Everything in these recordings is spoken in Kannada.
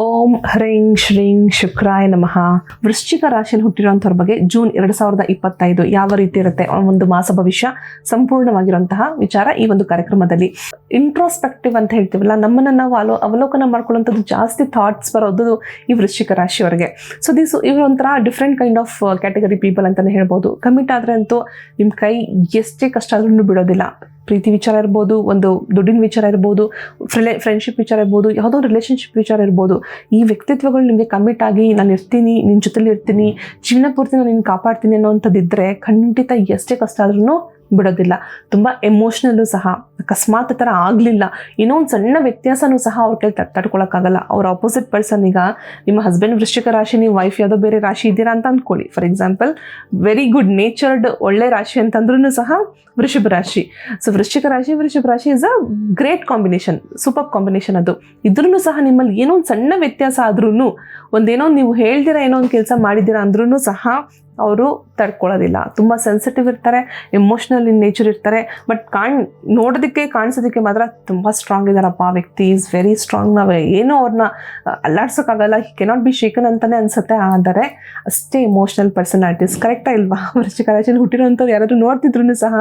ಓಂ ಹ್ರೀಂ ಶ್ರೀಂ ಶುಕ್ರಾಯ ನಮಃ. ವೃಶ್ಚಿಕ ರಾಶಿಯಲ್ಲಿ ಹುಟ್ಟಿರುವಂಥವ್ರ ಬಗ್ಗೆ ಜೂನ್ ಎರಡು ಸಾವಿರದ ಇಪ್ಪತ್ತೈದು ಯಾವ ರೀತಿ ಇರುತ್ತೆ ಒಂದು ಮಾಸ ಭವಿಷ್ಯ ಸಂಪೂರ್ಣವಾಗಿರುವಂತಹ ವಿಚಾರ ಈ ಒಂದು ಕಾರ್ಯಕ್ರಮದಲ್ಲಿ. ಇಂಟ್ರೋಸ್ಪೆಕ್ಟಿವ್ ಅಂತ ಹೇಳ್ತೀವಲ್ಲ, ನಮ್ಮನ್ನ ನಾವು ಅಲೋ ಅವಲೋಕನ ಮಾಡ್ಕೊಳ್ಳುವಂಥದ್ದು ಜಾಸ್ತಿ ಥಾಟ್ಸ್ ಬರೋದು ಈ ವೃಶ್ಚಿಕ ರಾಶಿಯವರಿಗೆ. ಸೊ ದಿಸ್ ಇವರು ಒಂಥರ different kind of category people ಅಂತಲೇ ಹೇಳ್ಬೋದು. ಕಮಿಟ್ ಆದರೆ ಅಂತೂ ನಿಮ್ಮ ಕೈ ಎಷ್ಟೇ ಕಷ್ಟ ಆದ್ರೂ ಬಿಡೋದಿಲ್ಲ. ಪ್ರೀತಿ ವಿಚಾರ ಇರ್ಬೋದು, ಒಂದು ದುಡ್ಡಿನ ವಿಚಾರ ಇರ್ಬೋದು ಫ್ರೆಲೆ ಫ್ರೆಂಡ್ಶಿಪ್ ವಿಚಾರ ಇರ್ಬೋದು, ಯಾವುದೋ ರಿಲೇಷನ್ಶಿಪ್ ವಿಚಾರ ಇರ್ಬೋದು, ಈ ವ್ಯಕ್ತಿತ್ವಗಳು ನಿಮಗೆ ಕಮಿಟ್ ಆಗಿ ನಾನು ಇರ್ತೀನಿ ನಿನ್ನ ಜೊತೆಲಿ ಇರ್ತೀನಿ, ಜೀವನ ಪೂರ್ತಿ ನಾನು ನಿನ್ನ ಕಾಪಾಡ್ತೀನಿ ಅನ್ನೋವಂಥದ್ದಿದ್ದರೆ ಖಂಡಿತ ಎಷ್ಟೇ ಕಷ್ಟ ಆದ್ರೂ ಬಿಡೋದಿಲ್ಲ. ತುಂಬ ಎಮೋಷ್ನಲ್ಲು ಸಹ, ಅಕಸ್ಮಾತ್ ಥರ ಆಗಲಿಲ್ಲ. ಏನೋ ಒಂದು ಸಣ್ಣ ವ್ಯತ್ಯಾಸನೂ ಸಹ ಅವ್ರ ಕೈ ತಡ್ಕೊಳಕ್ಕಾಗಲ್ಲ. ಅವ್ರ ಆಪೋಸಿಟ್ ಪರ್ಸನ್ ಈಗ ನಿಮ್ಮ ಹಸ್ಬೆಂಡ್ ವೃಶ್ಚಿಕ ರಾಶಿ, ನೀವು ವೈಫ್ ಯಾವುದೋ ಬೇರೆ ರಾಶಿ ಇದ್ದೀರಾ ಅಂತ ಅಂದ್ಕೊಳ್ಳಿ for example very good natured ಒಳ್ಳೆ ರಾಶಿ ಅಂತಂದ್ರೂ ಸಹ ವೃಷಭ ರಾಶಿ. ಸೊ ವೃಶ್ಚಿಕ ರಾಶಿ, ವೃಷಭ ರಾಶಿ is a great combination super combination ಅದು. ಇದ್ರೂ ಸಹ ನಿಮ್ಮಲ್ಲಿ ಏನೋ ಒಂದು ಸಣ್ಣ ವ್ಯತ್ಯಾಸ ಆದ್ರೂ ಒಂದೇನೋ ನೀವು ಹೇಳ್ದಿರ, ಏನೋ ಒಂದು ಕೆಲಸ ಮಾಡಿದ್ದೀರಾ ಅಂದ್ರೂ ಸಹ ಅವರು ತಡ್ಕೊಳ್ಳೋದಿಲ್ಲ. ತುಂಬ ಸೆನ್ಸಿಟಿವ್ ಇರ್ತಾರೆ ಎಮೋಷ್ನಲ್ ಇನ್ ನೇಚರ್ ಇರ್ತಾರೆ ಬಟ್ ಕಾಣ್, ನೋಡೋದಕ್ಕೆ, ಕಾಣಿಸೋದಕ್ಕೆ ಮಾತ್ರ ತುಂಬ ಸ್ಟ್ರಾಂಗ್ ಇದ್ದಾರಪ್ಪ ಆ ವ್ಯಕ್ತಿ. ಈಸ್ ವೆರಿ ಸ್ಟ್ರಾಂಗ್ ನಾವು ಏನೂ ಅವ್ರನ್ನ ಅಲ್ಲಾಡ್ಸೋಕ್ಕಾಗಲ್ಲ. ಹಿ ಕೆನಾಟ್ ಬಿ ಶೇಕನ್ ಅಂತಲೇ ಅನಿಸುತ್ತೆ. ಆದರೆ ಅಷ್ಟೇ ಇಮೋಷ್ನಲ್ ಪರ್ಸನಾಲಿಟೀಸ್ ಕರೆಕ್ಟಾ ಇಲ್ವಾ? ವೃಶ್ಚಿಕ ರಾಶಿಯಲ್ಲಿ ಹುಟ್ಟಿರೋಂಥವ್ರು ಯಾರಾದರೂ ನೋಡ್ತಿದ್ರು ಸಹ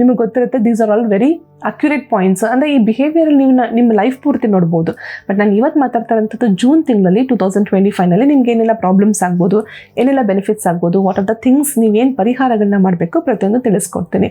ನಿಮಗೆ ಗೊತ್ತಿರುತ್ತೆ these are all very accurate points ಅಂದರೆ ಈ ಬಿಹೇವಿಯರಲ್ಲಿ ನೀವು ನಿಮ್ಮ ಲೈಫ್ ಪೂರ್ತಿ ನೋಡ್ಬೋದು. ಬಟ್ ನಾನು ಇವತ್ತು ಮಾತಾಡ್ತಾ ಜೂನ್ ತಿಂಗಳಲ್ಲಿ ಟೂ ತೌಸಂಡ್ ಟ್ವೆಂಟಿ ಫೈನಲ್ಲಿ ನಿಮ್ಗೆ ಏನೆಲ್ಲ ಪ್ರಾಬ್ಲಮ್ಸ್ ಆಗ್ಬೋದು, ಏನೆಲ್ಲ ಬೆನಿಫಿಟ್ಸ್ ಆಗ್ಬೋದು ವಾಟ್ ದ ಥಿಂಗ್ಸ್ ನೀವೇನು ಪರಿಹಾರಗಳನ್ನ ಮಾಡಬೇಕು ಪ್ರತಿಯೊಂದು ತಿಳಿಸ್ಕೊಡ್ತೀನಿ.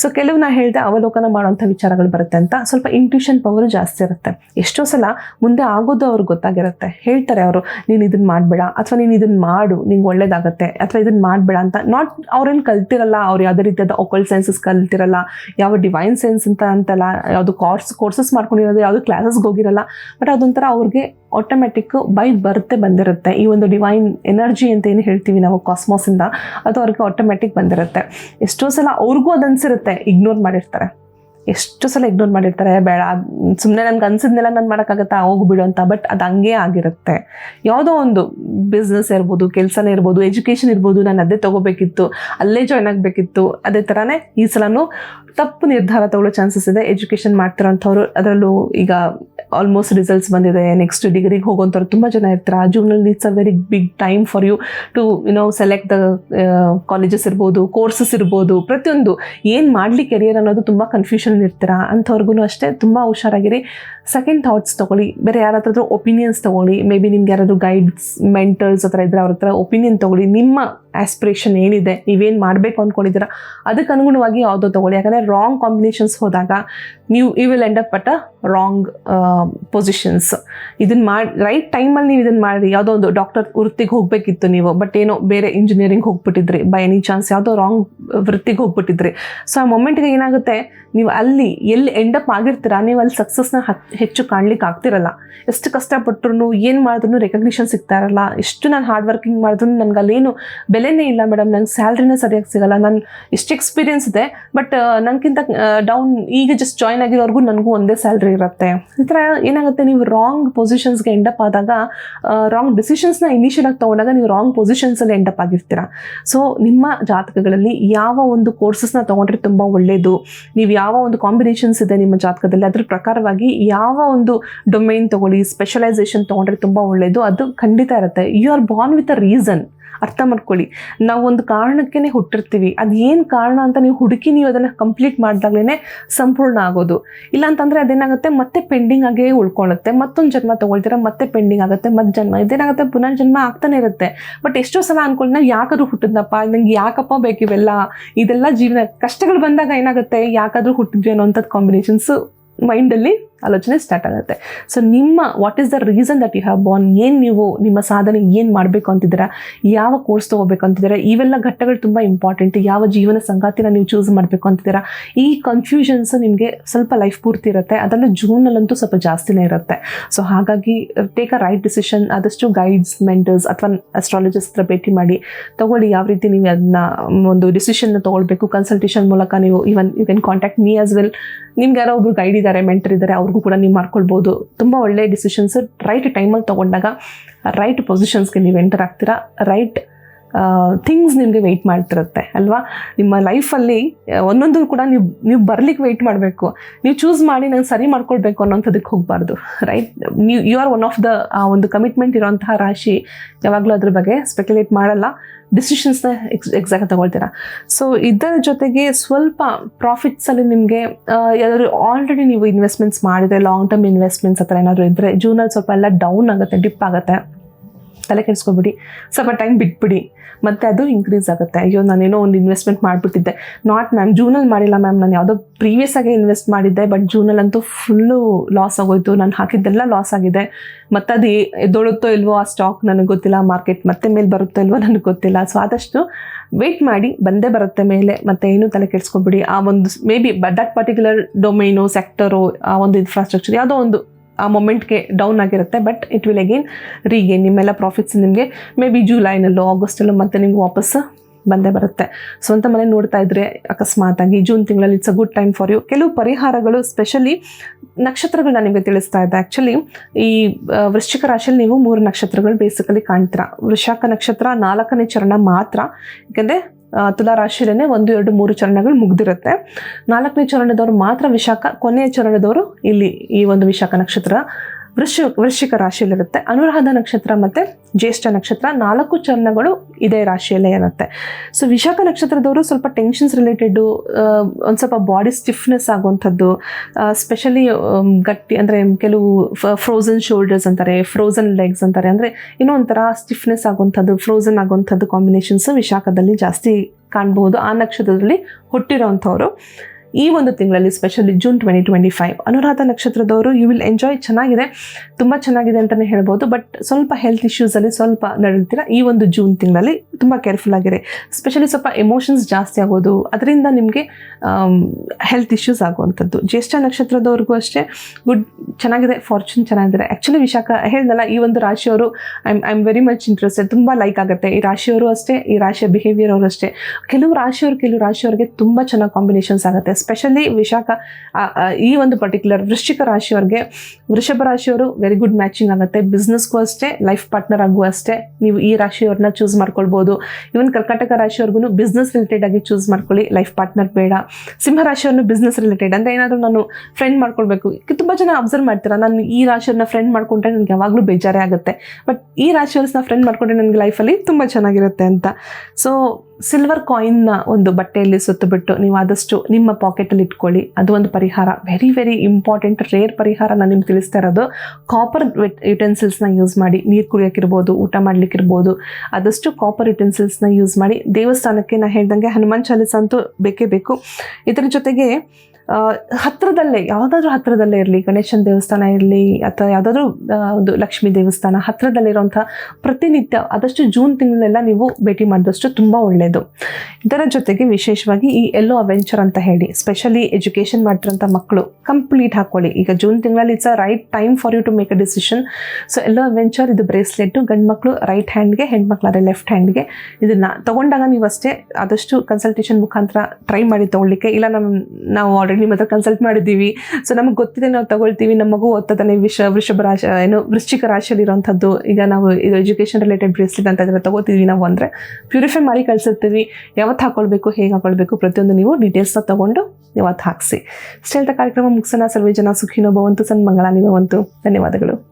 ಸೊ ಕೆಲವು ನಾ ಹೇಳಿದೆ ಅವಲೋಕನ ಮಾಡುವಂಥ ವಿಚಾರಗಳು ಬರುತ್ತೆ ಅಂತ. ಸ್ವಲ್ಪ ಇಂಟ್ಯೂಷನ್ ಪವರ್ ಜಾಸ್ತಿ ಇರುತ್ತೆ. ಎಷ್ಟೋ ಸಲ ಮುಂದೆ ಆಗೋದು ಅವ್ರಿಗೆ ಗೊತ್ತಾಗಿರುತ್ತೆ. ಹೇಳ್ತಾರೆ ಅವರು, ನೀನು ಇದನ್ನು ಮಾಡಬೇಡ, ಅಥವಾ, ನೀನು ಇದನ್ನು ಮಾಡು, ನಿಂಗೆ ಒಳ್ಳೇದಾಗುತ್ತೆ, ಅಥವಾ ಇದನ್ನು ಮಾಡಬೇಡ ಅಂತ. ನಾಟ್ ಅವ್ರೇನು ಕಲ್ತಿರಲ್ಲ, ಅವ್ರು ಯಾವುದೇ ರೀತಿಯಾದ ಒಕಲ್ ಸೈನ್ಸಸ್ ಕಲ್ತಿರಲ್ಲ, ಯಾವ ಡಿವೈನ್ ಸೈನ್ಸ್ ಅಂತ ಅಂತಲ್ಲ, ಯಾವುದು ಕೋರ್ಸ್ ಕೋರ್ಸಸ್ ಮಾಡ್ಕೊಂಡಿರೋದು, ಯಾವುದು ಕ್ಲಾಸಸ್ಗೆ ಹೋಗಿರಲ್ಲ. ಬಟ್ ಅದೊಂಥರ ಅವ್ರಿಗೆ ಆಟೋಮೆಟಿಕ್ ಬೈ ಬರುತ್ತೆ, ಬಂದಿರುತ್ತೆ. ಈ ಒಂದು ಡಿವೈನ್ ಎನರ್ಜಿ ಅಂತ ಏನು ಹೇಳ್ತೀವಿ ನಾವು ಕಾಸ್ಮಾಸಿಂದ ಅದು ಅವ್ರಿಗೆ ಆಟೋಮೆಟಿಕ್ ಬಂದಿರುತ್ತೆ. ಎಷ್ಟೋ ಸಲ ಅವ್ರಿಗೂ ಅದು ಅನಿಸಿರುತ್ತೆ ಇಗ್ನೋರ್ ಮಾಡಿರ್ತಾರೆ. ಎಷ್ಟು ಸಲ ಇಗ್ನೋರ್ ಮಾಡಿರ್ತಾರೆ, ಬೇಡ ಸುಮ್ಮನೆ ನನ್ಗೆ ಅನ್ಸಿದ್ನೆಲ್ಲ ನಾನು ಮಾಡೋಕ್ಕಾಗತ್ತಾ ಹೋಗ್ಬಿಡು ಅಂತ ಬಟ್ ಅದು ಹಂಗೆ ಆಗಿರುತ್ತೆ. ಯಾವುದೋ ಒಂದು ಬಿಸ್ನೆಸ್ ಇರ್ಬೋದು, ಕೆಲಸನೇ ಇರ್ಬೋದು ಎಜುಕೇಷನ್ ಇರ್ಬೋದು, ನಾನು ಅದೇ ತೊಗೋಬೇಕಿತ್ತು, ಅಲ್ಲೇ ಜಾಯ್ನ್ ಆಗಬೇಕಿತ್ತು, ಅದೇ ಥರನೇ ಈ ಸಲನೂ ತಪ್ಪು ನಿರ್ಧಾರ ತಗೊಳ್ಳೋ ಚಾನ್ಸಸ್ ಇದೆ ಎಜುಕೇಷನ್ ಮಾಡ್ತಿರೋಂಥವ್ರು ಅದರಲ್ಲೂ ಈಗ ಆಲ್ಮೋಸ್ಟ್ ರಿಸಲ್ಟ್ಸ್ ಬಂದಿದೆ. ನೆಕ್ಸ್ಟ್ ಡಿಗ್ರಿಗೆ ಹೋಗೋಂಥವ್ರು ತುಂಬ ಜನ ಇರ್ತಾರೆ. ಆ ಜೂನಲ್ಲಿ it's a very big time for you to you know select the colleges ಇರ್ಬೋದು ಕೋರ್ಸಸ್ ಇರ್ಬೋದು. ಪ್ರತಿಯೊಂದು ಏನು ಮಾಡಲಿ ಕೆರಿಯರ್ ಅನ್ನೋದು ತುಂಬ ಕನ್ಫ್ಯೂಷನ್ ಇರ್ತೀರಾ? ಅಂಥವ್ರಿಗೂ ಅಷ್ಟೇ ತುಂಬ ಹುಷಾರಾಗಿರಿ. ಸೆಕೆಂಡ್ ಥಾಟ್ಸ್ ತೊಗೊಳ್ಳಿ. ಬೇರೆ ಯಾರ ಒಪಿನಿಯನ್ಸ್ ತೊಗೊಳ್ಳಿ. ಮೇ ಬಿ ನಿಮ್ಗೆ ಯಾರಾದರೂ ಗೈಡ್ಸ್ ಮೆಂಟರ್ಸ್ ಹತ್ರ ಇದ್ದರೆ ಅವ್ರ ಹತ್ರ ಒಪಿನಿಯನ್ ತೊಗೊಳ್ಳಿ. ನಿಮ್ಮ ಆಸ್ಪಿರೇಷನ್ ಏನಿದೆ, ನೀವೇನು ಮಾಡಬೇಕು ಅಂದ್ಕೊಂಡಿದ್ದೀರಾ ಅದಕ್ಕೆ ಅನುಗುಣವಾಗಿ ಯಾವುದೋ ತೊಗೊಳ್ಳಿ. ಯಾಕಂದರೆ ರಾಂಗ್ ಕಾಂಬಿನೇಷನ್ಸ್ ಹೋದಾಗ ನೀವು you will end up at a wrong positions ಇದನ್ನು ಮಾಡಿ ರೈಟ್ ಟೈಮಲ್ಲಿ ನೀವು ಇದನ್ನು ಮಾಡಿರಿ. ಯಾವುದೋ ಒಂದು ಡಾಕ್ಟರ್ ವೃತ್ತಿಗೆ ಹೋಗಬೇಕಿತ್ತು ನೀವು ಬಟ್ ಏನೋ ಬೇರೆ ಇಂಜಿನಿಯರಿಂಗ್ ಹೋಗ್ಬಿಟ್ಟಿದ್ರಿ. ಬೈ ಎನಿ ಚಾನ್ಸ್ ಯಾವುದೋ ರಾಂಗ್ ವೃತ್ತಿಗೆ ಹೋಗ್ಬಿಟ್ಟಿದ್ರಿ. ಸೊ ಆ ಮೊಮೆಂಟ್ಗೆ ಏನಾಗುತ್ತೆ? ನೀವು ಅಲ್ಲಿ, ಎಲ್ಲಿ ಎಂಡಪ್ ಆಗಿರ್ತೀರಾ, ನೀವು ಅಲ್ಲಿ ಸಕ್ಸಸ್ನ ಹೆಚ್ಚು ಕಾಣ್ಲಿಕ್ಕೆ ಆಗ್ತಿರಲ್ಲ. ಎಷ್ಟು ಕಷ್ಟಪಟ್ಟರು ಏನು ಮಾಡಿದ್ರು ರೆಕಗ್ನಿಷನ್ ಸಿಗ್ತಾ ಇರಲ್ಲ. ಎಷ್ಟು ನಾನು ಹಾರ್ಡ್ ವರ್ಕಿಂಗ್ ಮಾಡಿದ್ರು ನನಗೆ ಅಲ್ಲೇನು ಬೆಲೆನೇ ಇಲ್ಲ ಮೇಡಮ್ ನಂಗೆ ಸ್ಯಾಲ್ರಿನೇ ಸರಿಯಾಗಿ ಸಿಗಲ್ಲ. ನನ್ನ ಇಷ್ಟು ಎಕ್ಸ್ಪೀರಿಯನ್ಸ್ ಇದೆ ಬಟ್ ನನಗಿಂತ ಡೌನ್ ಈಗ ಜಸ್ಟ್ ಜಾಯ್ನ್ ಆಗಿರೋರ್ಗೂ ನನಗೂ ಒಂದೇ ಸ್ಯಾಲ್ರಿ ಇರುತ್ತೆ. ಈ ಥರ ಏನಾಗುತ್ತೆ, ನೀವು ರಾಂಗ್ ಪೊಸಿಷನ್ಸ್ಗೆ ಎಂಡಪ್ ಆದಾಗ ರಾಂಗ್ ಡಿಸಿಷನ್ಸ್ನ ಇನಿಷಿಯಲ್ ಆಗಿ ತೊಗೊಂಡಾಗ ನೀವು ರಾಂಗ್ ಪೊಸಿಷನ್ಸಲ್ಲಿ ಎಂಡಪ್ ಆಗಿರ್ತೀರಾ. ಸೊ ನಿಮ್ಮ ಜಾತಕಗಳಲ್ಲಿ ಯಾವ ಒಂದು ಕೋರ್ಸಸ್ನ ತೊಗೊಂಡ್ರೆ ತುಂಬ ಒಳ್ಳೆಯದು ನೀವು ಯಾವ ಒಂದು ಕಾಂಬಿನೇಷನ್ಸ್ ಇದೆ ನಿಮ್ಮ ಜಾತಕದಲ್ಲಿ, ಅದ್ರ ಪ್ರಕಾರವಾಗಿ ಯಾವ ಒಂದು ಡೊಮೈನ್ ತೊಗೊಳ್ಳಿ ಸ್ಪೆಷಲೈಸೇಷನ್ ತೊಗೊಂಡ್ರೆ ತುಂಬ ಒಳ್ಳೆಯದು ಅದು ಖಂಡಿತ ಇರುತ್ತೆ. You are born with a reason ಅರ್ಥ ಮಾಡ್ಕೊಳ್ಳಿ. ನಾವು ಒಂದು ಕಾರಣಕ್ಕೇ ಹುಟ್ಟಿರ್ತೀವಿ. ಅದು ಏನು ಕಾರಣ ಅಂತ ನೀವು ಹುಡುಕಿ ನೀವು ಅದನ್ನು ಕಂಪ್ಲೀಟ್ ಮಾಡಿದಾಗಲೇ ಸಂಪೂರ್ಣ ಆಗೋದು. ಇಲ್ಲ ಅಂತಂದರೆ ಅದೇನಾಗುತ್ತೆ? ಮತ್ತೆ ಪೆಂಡಿಂಗ್ ಆಗೇ ಉಳ್ಕೊಳ್ಳುತ್ತೆ ಮತ್ತೊಂದು ಜನ್ಮ ತೊಗೊಳ್ತೀರಾ? ಮತ್ತೆ ಪೆಂಡಿಂಗ್ ಆಗುತ್ತೆ. ಮತ್ತೆ ಜನ್ಮ. ಇದೇನಾಗುತ್ತೆ? ಪುನರ್ಜನ್ಮ ಆಗ್ತಾನೆ ಇರುತ್ತೆ. ಬಟ್ ಎಷ್ಟೋ ಸಲ ಅಂದ್ಕೊಂಡು ನಾವು ಯಾಕಾದ್ರೂ ಹುಟ್ಟಿದ್ನಪ್ಪ? ನಂಗೆ ಯಾಕಪ್ಪ ಬೇಕಿವೆಲ್ಲ ಇದೆಲ್ಲ ಜೀವನ ಕಷ್ಟಗಳು ಬಂದಾಗ ಏನಾಗುತ್ತೆ? ಯಾಕಾದರೂ ಹುಟ್ಟಿದ್ವಿ ಅನ್ನೋಂಥದ್ದು ಕಾಂಬಿನೇಷನ್ಸು ಮೈಂಡಲ್ಲಿ ಆಲೋಚನೆ ಸ್ಟಾರ್ಟ್ ಆಗುತ್ತೆ. ಸೊ ನಿಮ್ಮ what is the reason that you have born ಏನು ನೀವು, ನಿಮ್ಮ ಸಾಧನೆ ಏನು ಮಾಡಬೇಕು ಅಂತಿದ್ದೀರಾ? ಯಾವ ಕೋರ್ಸ್ ತೊಗೋಬೇಕು ಅಂತಿದ್ದೀರಾ? ಇವೆಲ್ಲ ಘಟ್ಟಗಳು ತುಂಬ ಇಂಪಾರ್ಟೆಂಟ್ ಯಾವ ಜೀವನ ಸಂಗಾತಿನ ನೀವು ಚೂಸ್ ಮಾಡಬೇಕು ಅಂತಿದ್ದೀರಾ? ಈ ಕನ್ಫ್ಯೂಷನ್ಸ್ ನಿಮಗೆ ಸ್ವಲ್ಪ ಲೈಫ್ ಪೂರ್ತಿ ಇರುತ್ತೆ. ಅದರಲ್ಲೂ ಜೂನಲ್ಲಂತೂ ಸ್ವಲ್ಪ ಜಾಸ್ತಿನೇ ಇರುತ್ತೆ. ಸೊ ಹಾಗಾಗಿ ಟೇಕ್ ಅ ರೈಟ್ ಡಿಸಿಷನ್ ಆದಷ್ಟು ಗೈಡ್ಸ್ ಮೆಂಟರ್ಸ್ ಅಥವಾ ಅಸ್ಟ್ರಾಲಜಿಸ್ ಹತ್ರ ಭೇಟಿ ಮಾಡಿ. ತಗೊಳ್ಳಿ, ಯಾವ ರೀತಿ ನೀವು ಅದನ್ನ ಒಂದು ಡಿಸಿಷನ್ನ ತೊಗೊಳ್ಬೇಕು. ಕನ್ಸಲ್ಟೇಷನ್ ಮೂಲಕ ನೀವು even you can contact me as well ನಿಮ್ಗೆ ಯಾರೋ ಒಬ್ರು ಗೈಡ್ ಇದ್ದಾರೆ ಮೆಂಟರ್ ಇದ್ದಾರೆ ಅವ್ರಿಗೂ ಕೂಡ ನೀವು ಮಾಡ್ಕೊಳ್ಬೋದು. ತುಂಬ ಒಳ್ಳೆಯ ಡಿಸಿಷನ್ಸ್ ರೈಟ್ ಟೈಮಲ್ಲಿ ತೊಗೊಂಡಾಗ ರೈಟ್ ಪೊಸಿಷನ್ಸ್ಗೆ ನೀವು ಎಂಟರ್ ಆಗ್ತೀರಾ ರೈಟ್ ಥಿಂಗ್ಸ್ ನಿಮಗೆ ವೆಯ್ಟ್ ಮಾಡ್ತಿರುತ್ತೆ, ಅಲ್ವಾ? ನಿಮ್ಮ ಲೈಫಲ್ಲಿ ಒಂದೊಂದು ಕೂಡ ನೀವು ನೀವು ಬರ್ಲಿಕ್ಕೆ ವೆಯ್ಟ್ ಮಾಡಬೇಕು. ನೀವು ಚೂಸ್ ಮಾಡಿ ನಂಗೆ ಸರಿ ಮಾಡ್ಕೊಳ್ಬೇಕು ಅನ್ನೋಂಥದಕ್ಕೆ ಹೋಗಬಾರ್ದು ರೈಟ್ ನೀವು you are one of the ಒಂದು ಕಮಿಟ್ಮೆಂಟ್ ಇರೋಂತಹ ರಾಶಿ, ಯಾವಾಗಲೂ ಅದ್ರ ಬಗ್ಗೆ ಸ್ಪೆಕ್ಯುಲೇಟ್ ಮಾಡಲ್ಲ ಡಿಸಿಷನ್ಸ್ನ ಎಕ್ಸ್ ಎಕ್ಸಾಕ್ಟ್ ತಗೊಳ್ತೀರಾ? ಸೊ ಇದರ ಜೊತೆಗೆ ಸ್ವಲ್ಪ ಪ್ರಾಫಿಟ್ಸಲ್ಲಿ ನಿಮಗೆ ಯಾವ್ದಾದ್ರು ಆಲ್ರೆಡಿ ನೀವು ಇನ್ವೆಸ್ಟ್ಮೆಂಟ್ಸ್ ಮಾಡಿದರೆ ಲಾಂಗ್ ಟರ್ಮ್ ಇನ್ವೆಸ್ಟ್ಮೆಂಟ್ಸ್ ಹತ್ರ ಏನಾದರೂ ಇದ್ದರೆ ಜೂನಲ್ಲಿ ಸ್ವಲ್ಪ ಎಲ್ಲ ಡೌನ್ ಆಗುತ್ತೆ ಡಿಪ್ ಆಗುತ್ತೆ. ತಲೆ ಕೆಡಿಸ್ಕೊಬಿಡಿ. ಸ್ವಲ್ಪ ಟೈಮ್ ಬಿಟ್ಬಿಡಿ. ಮತ್ತೆ ಅದು ಇನ್ಕ್ರೀಸ್ ಆಗುತ್ತೆ. ಅಯ್ಯೋ, ನಾನೇನೋ ಒಂದು ಇನ್ವೆಸ್ಟ್ಮೆಂಟ್ ಮಾಡಿಬಿಟ್ಟಿದ್ದೆ ನಾಟ್ ಮ್ಯಾಮ್ ಜೂನಲ್ಲಿ ಮಾಡಿಲ್ಲ ಮ್ಯಾಮ್ ನಾನು ಯಾವುದೋ ಪ್ರೀವಿಯಸ್ ಆಗಿ ಇನ್ವೆಸ್ಟ್ ಮಾಡಿದ್ದೆ ಬಟ್ ಜೂನಲ್ಲಂತೂ ಫುಲ್ಲು ಲಾಸ್ ಆಗೋಯ್ತು. ನಾನು ಹಾಕಿದ್ದೆಲ್ಲ ಲಾಸ್ ಆಗಿದೆ. ಮತ್ತು ಅದು ಎದ್ದೊಳುತ್ತೋ ಇಲ್ವೋ ಆ ಸ್ಟಾಕ್ ನನಗೆ ಗೊತ್ತಿಲ್ಲ ಮಾರ್ಕೆಟ್ ಮತ್ತೆ ಮೇಲೆ ಬರುತ್ತೋ ಇಲ್ವೋ ನನಗೆ ಗೊತ್ತಿಲ್ಲ. ಸೊ ಆದಷ್ಟು ವೆಯ್ಟ್ ಮಾಡಿ, ಬಂದೇ ಬರುತ್ತೆ ಮೇಲೆ. ಮತ್ತೆ ಏನು ತಲೆ ಕೆಡಿಸ್ಕೊಬಿಡಿ. ಆ ಒಂದು maybe that particular domain sector ಆ ಒಂದು ಇನ್ಫ್ರಾಸ್ಟ್ರಕ್ಚರ್ ಯಾವುದೋ ಒಂದು ಆ ಮೊಮೆಂಟ್ಗೆ ಡೌನ್ ಆಗಿರುತ್ತೆ but it will again regain ನಿಮ್ಮೆಲ್ಲ ಪ್ರಾಫಿಟ್ಸ್ ನಿಮಗೆ ಮೇ ಬಿ ಜುಲೈನಲ್ಲೋ ಆಗಸ್ಟಲ್ಲೋ ಮತ್ತೆ ನಿಮ್ಗೆ ವಾಪಸ್ ಬಂದೇ ಬರುತ್ತೆ. ಸ್ವಂತ ಮನೆ ನೋಡ್ತಾ ಇದ್ರೆ ಅಕಸ್ಮಾತಾಗಿ ಜೂನ್ ತಿಂಗಳಲ್ಲಿ it's a good time for you ಕೆಲವು ಪರಿಹಾರಗಳು ಸ್ಪೆಷಲಿ ನಕ್ಷತ್ರಗಳನ್ನ ನಿಮಗೆ ತಿಳಿಸ್ತಾ ಇದ್ದೆ ಆ್ಯಕ್ಚುಲಿ ಈ ವೃಶ್ಚಿಕ ರಾಶಿಯಲ್ಲಿ ನೀವು ಮೂರು ನಕ್ಷತ್ರಗಳು ಬೇಸಿಕಲಿ ಕಾಣ್ತೀರಾ. ವೃಷಾಕ ನಕ್ಷತ್ರ, ನಾಲ್ಕನೇ ಚರಣ ಮಾತ್ರ. ಯಾಕಂದರೆ ತುಲಾ ರಾಶಿಯಲ್ಲೇ ಒಂದು, ಎರಡು, ಮೂರು ಚರಣಗಳು ಮುಗ್ದಿರುತ್ತೆ. ನಾಲ್ಕನೇ ಚರಣದವರು ಮಾತ್ರ ವಿಶಾಖ, ಕೊನೆಯ ಚರಣದವರು ಇಲ್ಲಿ ಈ ಒಂದು ವಿಶಾಖ ನಕ್ಷತ್ರ. ವೃಶ್ಚ ವೃಶ್ಚಿಕ ರಾಶಿಯಲ್ಲಿರುತ್ತೆ. ಅನುರಾಧ ನಕ್ಷತ್ರ ಮತ್ತು ಜ್ಯೇಷ್ಠ ನಕ್ಷತ್ರ ನಾಲ್ಕು ಚರಣಗಳು ಇದೇ ರಾಶಿಯಲ್ಲೇ ಇರುತ್ತೆ. ಸೊ ವಿಶಾಖ ನಕ್ಷತ್ರದವರು ಸ್ವಲ್ಪ ಟೆನ್ಷನ್ಸ್ ರಿಲೇಟೆಡು ಒಂದು ಸ್ವಲ್ಪ ಬಾಡಿ ಸ್ಟಿಫ್ನೆಸ್ ಆಗುವಂಥದ್ದು ಸ್ಪೆಷಲಿ ಗಟ್ಟಿ ಅಂದರೆ ಕೆಲವು ಫ್ರೋಝನ್ ಶೋಲ್ಡರ್ಸ್ ಅಂತಾರೆ ಫ್ರೋಝನ್ ಲೆಗ್ಸ್ ಅಂತಾರೆ, ಅಂದರೆ ಏನೋ ಒಂಥರ ಸ್ಟಿಫ್ನೆಸ್ ಆಗುವಂಥದ್ದು ಫ್ರೋಝನ್ ಆಗುವಂಥದ್ದು ಕಾಂಬಿನೇಷನ್ಸ್ ವಿಶಾಖದಲ್ಲಿ ಜಾಸ್ತಿ ಕಾಣ್ಬೋದು ಆ ನಕ್ಷತ್ರದಲ್ಲಿ ಹುಟ್ಟಿರೋವಂಥವ್ರು. ಈ ಒಂದು ತಿಂಗಳಲ್ಲಿ specially June twenty twenty five Anuradha ನಕ್ಷತ್ರದವರು you will enjoy ಚೆನ್ನಾಗಿದೆ. ತುಂಬ ಚೆನ್ನಾಗಿದೆ ಅಂತಲೇ ಹೇಳ್ಬೋದು ಬಟ್ ಸ್ವಲ್ಪ ಹೆಲ್ತ್ ಇಶ್ಯೂಸಲ್ಲಿ ಸ್ವಲ್ಪ ನಡೀತೀರ? ಈ ಒಂದು ಜೂನ್ ತಿಂಗಳಲ್ಲಿ ತುಂಬ ಕೇರ್ಫುಲ್ ಆಗಿರಿ. ಸ್ಪೆಷಲಿ ಸ್ವಲ್ಪ ಎಮೋಷನ್ಸ್ ಜಾಸ್ತಿ ಆಗೋದು, ಅದರಿಂದ ನಿಮಗೆ ಹೆಲ್ತ್ ಇಶ್ಯೂಸ್ ಆಗುವಂಥದ್ದು. ಜ್ಯೇಷ್ಠ ನಕ್ಷತ್ರದವ್ರಿಗೂ ಅಷ್ಟೇ ಗುಡ್ ಚೆನ್ನಾಗಿದೆ ಫಾರ್ಚುನ್ ಚೆನ್ನಾಗಿದೆ. ಆ್ಯಕ್ಚುಲಿ ವಿಶಾಖ ಹೇಳ್ದಲ್ಲ, ಈ ಒಂದು ರಾಶಿಯವರು I I am very much interested ತುಂಬ ಲೈಕ್ ಆಗುತ್ತೆ. ಈ ರಾಶಿಯವರು ಅಷ್ಟೇ, ಈ ರಾಶಿಯ ಬಿಹೇವಿಯರ್ ಅವರು ಅಷ್ಟೇ. ಕೆಲವು ರಾಶಿಯವರು, ಕೆಲವು ರಾಶಿಯವರಿಗೆ ತುಂಬ ಚೆನ್ನಾಗಿ ಕಾಂಬಿನೇಷನ್ಸ್ ಆಗುತ್ತೆ. ಸ್ಪೆಷಲಿ ವಿಶಾಖ ಈ ಒಂದು ಪರ್ಟಿಕ್ಯುಲರ್ ವೃಶ್ಚಿಕ ರಾಶಿಯವ್ರಿಗೆ, ವೃಷಭ ರಾಶಿಯವರು ವೆರಿ ಗುಡ್ ಮ್ಯಾಚಿಂಗ್ ಆಗುತ್ತೆ. ಬಿಸ್ನೆಸ್ಗೂ ಅಷ್ಟೇ ಲೈಫ್ ಪಾರ್ಟ್ನರ್ ಆಗೂ ಅಷ್ಟೇ ನೀವು ಈ ರಾಶಿಯವ್ರನ್ನ ಚೂಸ್ ಮಾಡ್ಕೊಳ್ಬೋದು. ಇವನ್ ಕರ್ನಾಟಕ ರಾಶಿಯವ್ರಿಗೂ ಬಿಸ್ನೆಸ್ ರಿಲೇಟೆಡ್ ಆಗಿ ಚೂಸ್ ಮಾಡ್ಕೊಳ್ಳಿ. ಲೈಫ್ ಪಾರ್ಟ್ನರ್ ಬೇಡ. ಸಿಂಹ ರಾಶಿಯವ್ರನ್ನು ಬಿಸ್ನೆಸ್ ರಿಲೇಟೆಡ್ ಅಂದರೆ ಏನಾದರೂ ನಾನು ಫ್ರೆಂಡ್ ಮಾಡ್ಕೊಳ್ಬೇಕು. ತುಂಬ ಜನ ಅಬ್ಸರ್ವ್ ಮಾಡ್ತೀರಾ, ನಾನು ಈ ರಾಶಿಯವ್ರನ್ನ ಫ್ರೆಂಡ್ ಮಾಡ್ಕೊಂಡ್ರೆ ನನಗೆ ಯಾವಾಗಲೂ ಬೇಜಾರೇ ಆಗುತ್ತೆ. ಬಟ್ ಈ ರಾಶಿಯವ್ರನ್ನ ಫ್ರೆಂಡ್ ಮಾಡ್ಕೊಂಡ್ರೆ ನನಗೆ ಲೈಫಲ್ಲಿ ತುಂಬ ಚೆನ್ನಾಗಿರುತ್ತೆ ಅಂತ. ಸೊ ಸಿಲ್ವರ್ ಕಾಯಿನ್ನ ಒಂದು ಬಟ್ಟೆಯಲ್ಲಿ ಸುತ್ತಬಿಟ್ಟು ನೀವು ಆದಷ್ಟು ನಿಮ್ಮ ಪಾಕೆಟಲ್ಲಿ ಇಟ್ಕೊಳ್ಳಿ. ಅದು ಒಂದು ಪರಿಹಾರ. ವೆರಿ ವೆರಿ ಇಂಪಾರ್ಟೆಂಟ್ ರೇರ್ ಪರಿಹಾರ ನಾನು ನಿಮ್ಗೆ ತಿಳಿಸ್ತಾ ಇರೋದು. ಕಾಪರ್ ಯುಟೆನ್ಸಿಲ್ಸ್ನ ಯೂಸ್ ಮಾಡಿ. ನೀರು ಕುಡಿಯೋಕ್ಕಿರ್ಬೋದು, ಊಟ ಮಾಡಲಿಕ್ಕಿರ್ಬೋದು, ಆದಷ್ಟು ಕಾಪರ್ ಯುಟೆನ್ಸಿಲ್ಸ್ನ ಯೂಸ್ ಮಾಡಿ. ದೇವಸ್ಥಾನಕ್ಕೆ ನಾನು ಹೇಳ್ದಂಗೆ ಹನುಮಾನ್ ಚಾಲೀಸ್ ಅಂತೂ ಬೇಕೇ ಬೇಕು. ಇದರ ಜೊತೆಗೆ ಆ, ಹತ್ರದಲ್ಲೇ ಯಾವುದಾದ್ರೂ ಹತ್ರದಲ್ಲೇ ಇರಲಿ ಗಣೇಶನ ದೇವಸ್ಥಾನ ಇರಲಿ ಅಥವಾ ಯಾವುದಾದ್ರೂ ಒಂದು ಲಕ್ಷ್ಮೀ ದೇವಸ್ಥಾನ ಹತ್ತಿರದಲ್ಲಿರುವಂಥ ಪ್ರತಿನಿತ್ಯ ಆದಷ್ಟು ಜೂನ್ ತಿಂಗಳೆಲ್ಲ ನೀವು ಭೇಟಿ ಮಾಡಿದಷ್ಟು ತುಂಬ ಒಳ್ಳೆಯದು ಇದರ ಜೊತೆಗೆ ವಿಶೇಷವಾಗಿ ಈ ಎಲ್ಲೋ ಅವೆಂಚರ್ ಅಂತ ಹೇಳಿ ಸ್ಪೆಷಲಿ ಎಜುಕೇಷನ್ ಮಾಡ್ತಿರೋಂಥ ಮಕ್ಕಳು ಕಂಪ್ಲೀಟ್ ಹಾಕ್ಕೊಳ್ಳಿ ಈಗ ಜೂನ್ ತಿಂಗಳಲ್ಲಿ it's a right time for you to make a decision so yellow aventurine ಇದು ಬ್ರೇಸ್ಲೆಟ್ಟು ಗಂಡು ಮಕ್ಕಳು ರೈಟ್ ಹ್ಯಾಂಡ್ಗೆ ಹೆಣ್ಮಕ್ಳಾದ್ರೆ ಲೆಫ್ಟ್ ಹ್ಯಾಂಡ್ಗೆ ಇದನ್ನು ತಗೊಂಡಾಗ ನೀವು ಅಷ್ಟೇ ಆದಷ್ಟು ಕನ್ಸಲ್ಟೇಷನ್ ಮುಖಾಂತರ ಟ್ರೈ ಮಾಡಿ ತೊಗೊಳ್ಳಿಕ್ಕೆ ಇಲ್ಲ ನಮ್ಮ ನಾವು ಆಲ್ರೆಡಿ ನಿಮ್ಮ ಹತ್ರ ಕನ್ಸಲ್ಟ್ ಮಾಡಿದ್ದೀವಿ. ಸೊ ನಮಗೆ ಗೊತ್ತಿದೆ ನಾವು ತಗೊಳ್ತೀವಿ. ನಮ್ಮ ಮಗು ಓದ್ತಾನೆ ವಿಷ, ವೃಷಭ ರಾಶ ಏನು ವೃಶ್ಚಿಕ ರಾಶಿಯಲ್ಲಿ ಇರೋಂಥದ್ದು ಈಗ ನಾವು ಇದು ಎಜುಕೇಷನ್ ರಿಲೇಟೆಡ್ ಬ್ರೇಸ್ಲೆಟ್ ಅಂತ ಅದನ್ನು ತಗೋತೀವಿ ನಾವು ಅಂದರೆ ಪ್ಯೂರಿಫೈ ಮಾಡಿ ಕಳಿಸಿರ್ತೀವಿ. ಯಾವತ್ತು ಹಾಕೊಳ್ಬೇಕು, ಹೇಗೆ ಹಾಕೊಳ್ಬೇಕು ಪ್ರತಿಯೊಂದು ನೀವು ಡೀಟೇಲ್ಸ್ನ ತಗೊಂಡು ಯಾವತ್ತು ಹಾಕಿಸಿ. ಇಷ್ಟೆಲ್ತ ಕಾರ್ಯಕ್ರಮ ಮುಗಿಸೋಣ. ಸರ್ವೇ ಜನ ಸುಖಿನೋ ಭವಂತು. ಸನ್ಮಂಗಳ ನೀವಂತು ಧನ್ಯವಾದಗಳು.